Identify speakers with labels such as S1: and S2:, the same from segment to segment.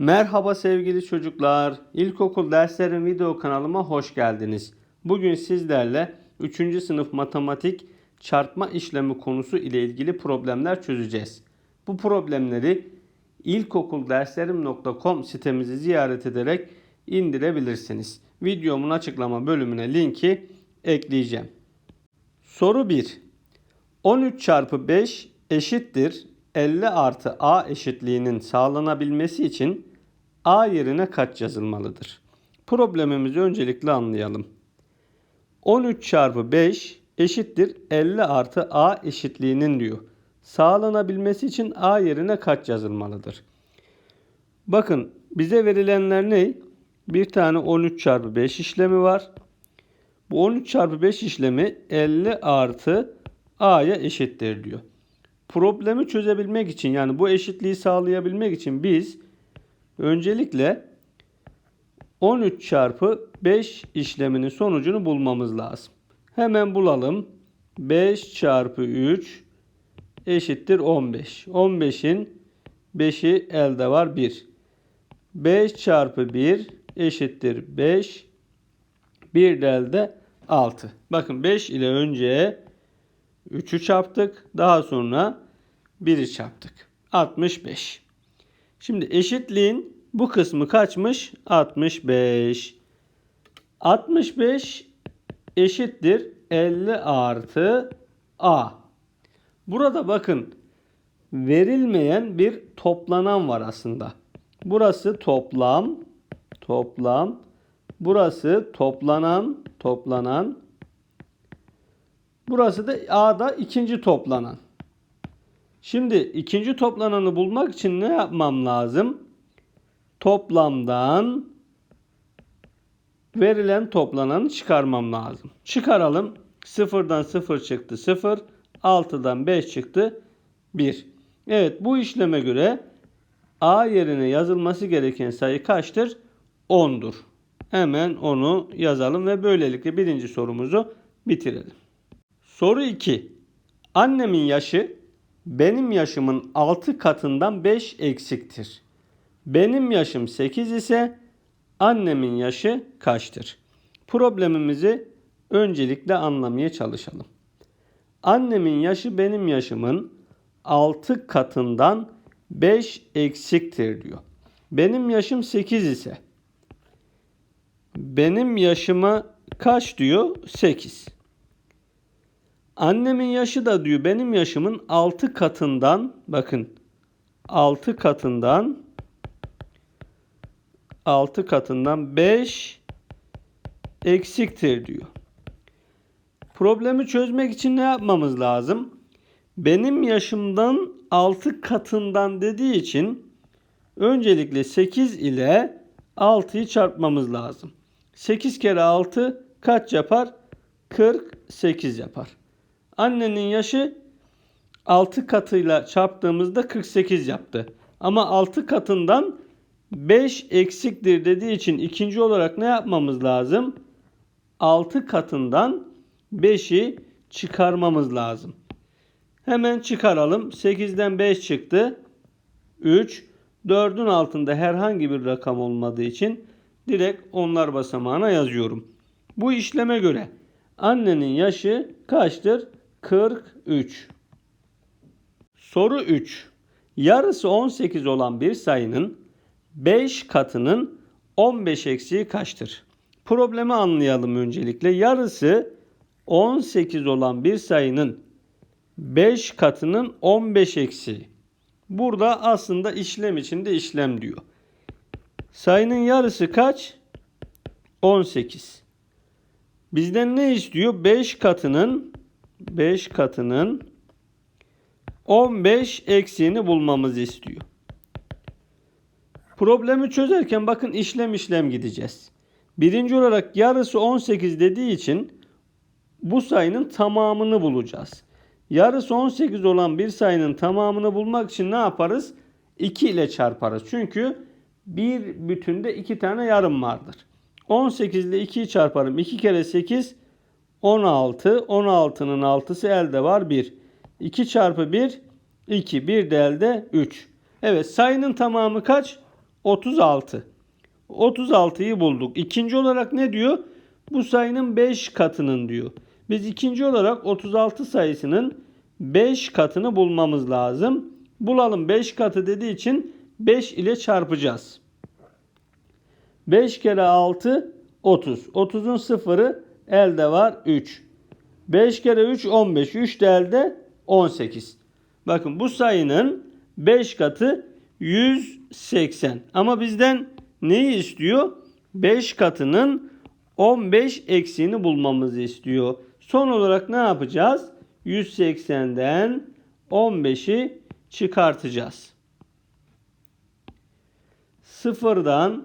S1: Merhaba sevgili çocuklar. İlkokul derslerim video kanalıma hoş geldiniz. Bugün sizlerle 3. sınıf matematik çarpma işlemi konusu ile ilgili problemler çözeceğiz. Bu problemleri ilkokulderslerim.com sitemizi ziyaret ederek indirebilirsiniz. Videomun açıklama bölümüne linki ekleyeceğim. Soru 1. 13 çarpı 5 eşittir 50 artı a eşitliğinin sağlanabilmesi için a yerine kaç yazılmalıdır? Problemimizi öncelikle anlayalım. 13 çarpı 5 eşittir 50 artı a eşitliğinin diyor. Sağlanabilmesi için a yerine kaç yazılmalıdır? Bakın bize verilenler ne? Bir tane 13 çarpı 5 işlemi var. Bu 13 çarpı 5 işlemi 50 artı a'ya eşittir diyor. Problemi çözebilmek için yani bu eşitliği sağlayabilmek için biz öncelikle 13 çarpı 5 işleminin sonucunu bulmamız lazım. Hemen bulalım. 5 çarpı 3 eşittir 15. 15'in 5'i elde var 1. 5 çarpı 1 eşittir 5. 1 de elde 6. Bakın 5 ile önce 3'ü çarptık. Daha sonra 1'i çarptık. 65. Şimdi eşitliğin bu kısmı kaçmış? 65. 65 eşittir 50 artı A. Burada bakın verilmeyen bir toplanan var aslında. Burası toplam, toplam. Burası toplanan, toplanan. Burası da A'da ikinci toplanan. Şimdi ikinci toplananı bulmak için ne yapmam lazım? Toplamdan verilen toplananı çıkarmam lazım. Çıkaralım. Sıfırdan sıfır çıktı sıfır. 6'dan 5 çıktı 1. Evet bu işleme göre A yerine yazılması gereken sayı kaçtır? 10'dur. Hemen onu yazalım ve böylelikle birinci sorumuzu bitirelim. Soru 2. Annemin yaşı benim yaşımın 6 katından 5 eksiktir. Benim yaşım 8 ise annemin yaşı kaçtır? Problemimizi öncelikle anlamaya çalışalım. Annemin yaşı benim yaşımın 6 katından 5 eksiktir diyor. Benim yaşım 8 ise benim yaşıma kaç diyor? 8. Annemin yaşı da diyor benim yaşımın 6 katından bakın 6 katından 6 katından 5 eksiktir diyor. Problemi çözmek için ne yapmamız lazım? Benim yaşımdan 6 katından dediği için öncelikle 8 ile 6'yı çarpmamız lazım. 8 kere 6 kaç yapar? 48 yapar. Annenin yaşı 6 katıyla çarptığımızda 48 yaptı. Ama 6 katından 5 eksiktir dediği için ikinci olarak ne yapmamız lazım? 6 katından 5'i çıkarmamız lazım. Hemen çıkaralım. 8'den 5 çıktı. 3. 4'ün altında herhangi bir rakam olmadığı için direkt onlar basamağına yazıyorum. Bu işleme göre annenin yaşı kaçtır? 43. Soru 3. Yarısı 18 olan bir sayının 5 katının 15 eksiği kaçtır? Problemi anlayalım öncelikle. Yarısı 18 olan bir sayının 5 katının 15 eksiği. Burada aslında işlem içinde işlem diyor. Sayının yarısı kaç? 18. Bizden ne istiyor? 5 katının 5 katının 15 eksiğini bulmamızı istiyor. Problemi çözerken bakın işlem işlem gideceğiz. Birinci olarak yarısı 18 dediği için bu sayının tamamını bulacağız. Yarısı 18 olan bir sayının tamamını bulmak için ne yaparız? 2 ile çarparız. Çünkü bir bütünde 2 tane yarım vardır. 18 ile 2'yi çarparım. 2 kere 8 16. 16'nın 6'sı elde var 1. 2 çarpı 1 2. 1 de elde 3. Evet sayının tamamı kaç? 36. 36'yı bulduk. İkinci olarak ne diyor? Bu sayının 5 katının diyor. Biz ikinci olarak 36 sayısının 5 katını bulmamız lazım. Bulalım 5 katı dediği için 5 ile çarpacağız. 5 kere 6 30. 30'un sıfırı elde var 3. 5 kere 3 15. 3 de elde 18. Bakın bu sayının 5 katı 180. Ama bizden neyi istiyor? 5 katının 15 eksiğini bulmamızı istiyor. Son olarak ne yapacağız? 180'den 15'i çıkartacağız. Sıfırdan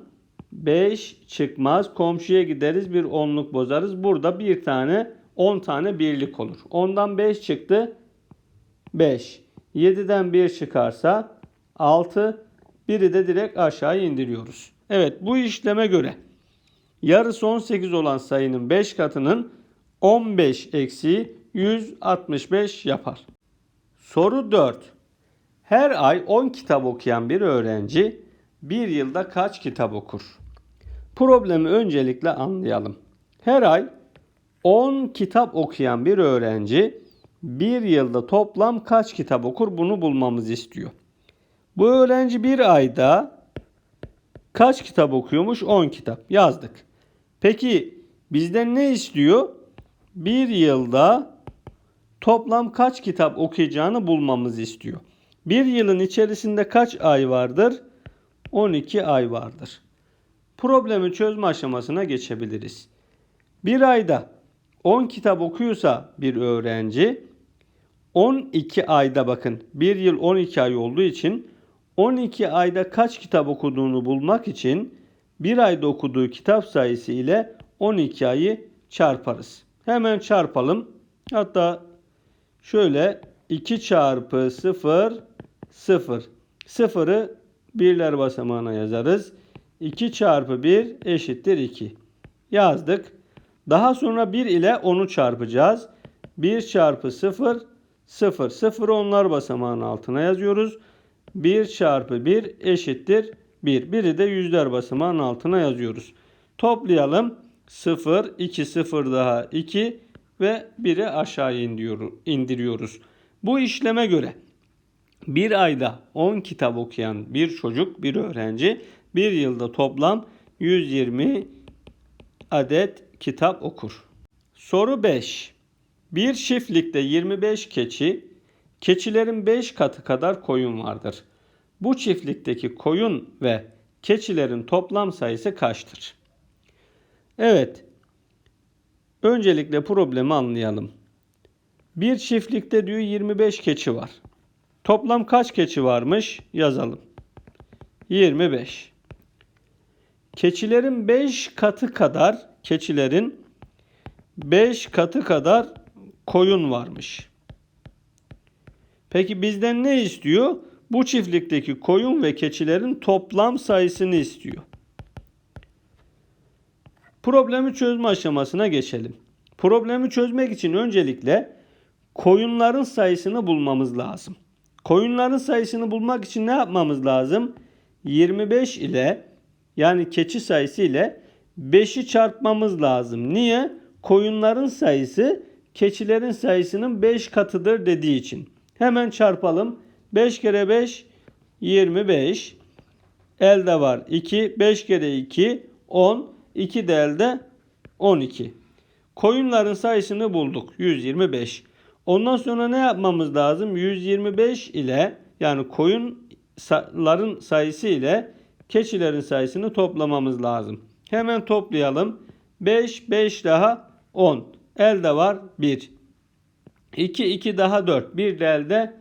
S1: 5 çıkmaz. Komşuya gideriz bir onluk bozarız. Burada bir tane 10 tane birlik olur. 10'dan 5 çıktı. 5. 7'den 1 çıkarsa 6. Biri de direkt aşağı indiriyoruz. Evet bu işleme göre yarısı 18 olan sayının 5 katının 15 eksi 165 yapar. Soru 4. Her ay 10 kitap okuyan bir öğrenci bir yılda kaç kitap okur? Problemi öncelikle anlayalım. Her ay 10 kitap okuyan bir öğrenci bir yılda toplam kaç kitap okur bunu bulmamızı istiyor. Bu öğrenci bir ayda kaç kitap okuyormuş? 10 kitap yazdık. Peki bizden ne istiyor? Bir yılda toplam kaç kitap okuyacağını bulmamızı istiyor. Bir yılın içerisinde kaç ay vardır? 12 ay vardır. Problemi çözme aşamasına geçebiliriz. Bir ayda 10 kitap okuyorsa bir öğrenci 12 ayda bakın bir yıl 12 ay olduğu için 12 ayda kaç kitap okuduğunu bulmak için bir ayda okuduğu kitap sayısı ile 12 ayı çarparız. Hemen çarpalım. Hatta şöyle 2 çarpı 0 0. 0'ı birler basamağına yazarız. 2 çarpı 1 eşittir 2. Yazdık. Daha sonra 1 ile 10'u çarpacağız. 1 çarpı 0 0. 0'ı onlar basamağının altına yazıyoruz. 1 çarpı 1 eşittir 1. 1'i de yüzler basamağının altına yazıyoruz. Toplayalım. 0, 2, 0 daha 2 ve 1'i aşağı indiriyoruz. Bu işleme göre bir ayda 10 kitap okuyan bir çocuk, bir öğrenci bir yılda toplam 120 adet kitap okur. Soru 5. Bir çiftlikte 25 keçi, keçilerin 5 katı kadar koyun vardır. Bu çiftlikteki koyun ve keçilerin toplam sayısı kaçtır? Evet. Öncelikle problemi anlayalım. Bir çiftlikte diyor 25 keçi var. Toplam kaç keçi varmış? Yazalım. 25. Keçilerin 5 katı kadar keçilerin 5 katı kadar koyun varmış. Peki bizden ne istiyor? Bu çiftlikteki koyun ve keçilerin toplam sayısını istiyor. Problemi çözme aşamasına geçelim. Problemi çözmek için öncelikle koyunların sayısını bulmamız lazım. Koyunların sayısını bulmak için ne yapmamız lazım? 25 ile yani keçi sayısı ile 5'i çarpmamız lazım. Niye? Koyunların sayısı keçilerin sayısının 5 katıdır dediği için. Hemen çarpalım. 5 kere 5 25. Elde var 2. 5 kere 2 10. 2 de elde 12. Koyunların sayısını bulduk. 125. Ondan sonra ne yapmamız lazım? 125 ile yani koyunların sayısı ile keçilerin sayısını toplamamız lazım. Hemen toplayalım. 5, 5 daha 10. Elde var 1. 2, 2 daha 4. 1 de elde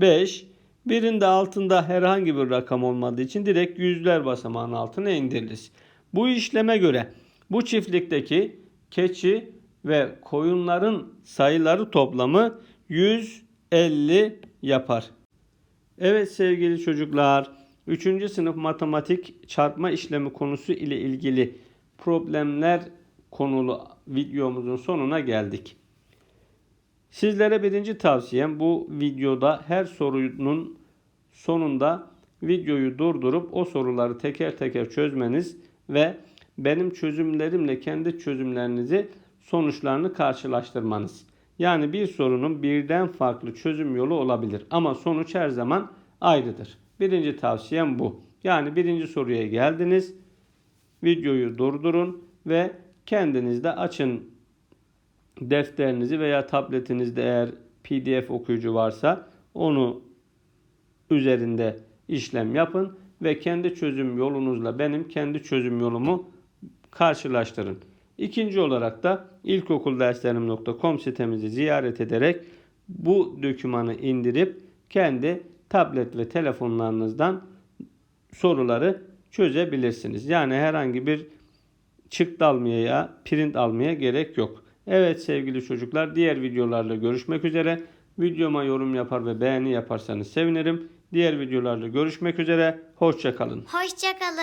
S1: 5. Birinde altında herhangi bir rakam olmadığı için direkt yüzler basamağının altına indiririz. Bu işleme göre bu çiftlikteki keçi ve koyunların sayıları toplamı 150 yapar. Evet sevgili çocuklar, 3. sınıf matematik çarpma işlemi konusu ile ilgili problemler konulu videomuzun sonuna geldik. Sizlere birinci tavsiyem bu videoda her sorunun sonunda videoyu durdurup o soruları teker teker çözmeniz ve benim çözümlerimle kendi çözümlerinizi sonuçlarını karşılaştırmanız. Yani bir sorunun birden farklı çözüm yolu olabilir ama sonuç her zaman ayrıdır. Birinci tavsiyem bu. Yani birinci soruya geldiniz. Videoyu durdurun ve kendiniz de açın defterinizi veya tabletinizde eğer PDF okuyucu varsa onu üzerinde işlem yapın ve kendi çözüm yolunuzla benim kendi çözüm yolumu karşılaştırın. İkinci olarak da ilkokulderslerim.com sitemizi ziyaret ederek bu dokümanı indirip kendi tablet ve telefonlarınızdan soruları çözebilirsiniz. Yani herhangi bir çıktı almaya, print almaya gerek yok. Evet sevgili çocuklar diğer videolarla görüşmek üzere. Videoma yorum yapar ve beğeni yaparsanız sevinirim. Diğer videolarla görüşmek üzere. Hoşçakalın.
S2: Hoşçakalın.